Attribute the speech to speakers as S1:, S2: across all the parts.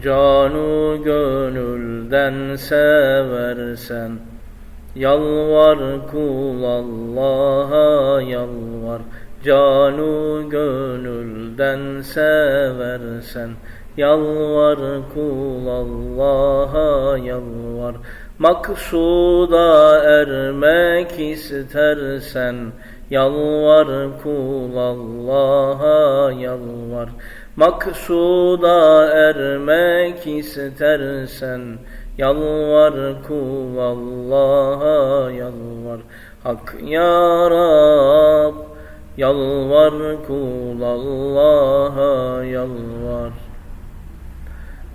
S1: Canu gönülden seversen Yalvar kul Allah'a yalvar. Canu gönülden seversen Yalvar kul Allah'a yalvar. Maksuda ermek istersen Yalvar kul Allah'a yalvar. Maksuda ermek istersen Yalvar kul Allah'a yalvar. Hak ya Rab Yalvar kul Allah'a yalvar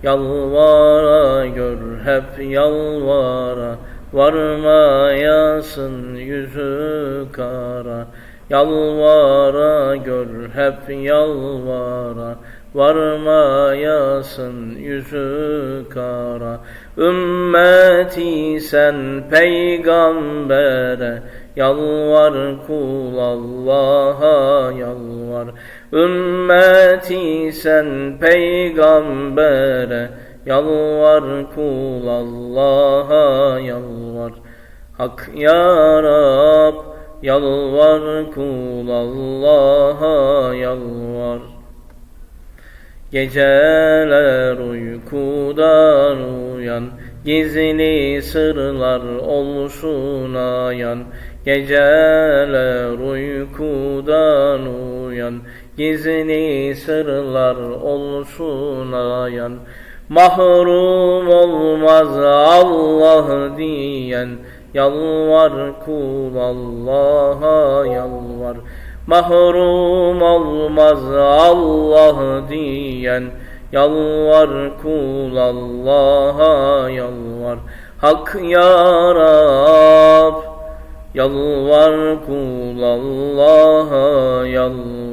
S1: Yalvara gör hep yalvara Varmayasın yüzü kara. Yalvara gör hep yalvara Varmayasın yüzü kara. Ümmeti sen peygambere Yalvar kul Allah'a yalvar Ümmeti sen peygambere Yalvar kul Allah'a yalvar. Hak ya Rab Yalvar kul Allah'a yalvar Geceler uykudan uyan Gizli sırlar olsun ayan. Geceler uykudan uyan Gizli sırlar olsun ayan. Mahrum olmaz Allah diyen Yalvar kul Allah'a yalvar Mahrum olmaz Allah diyen Yalvar kul Allah'a yalvar. Hak ya Rab Yalvar kul Allah'a yalvar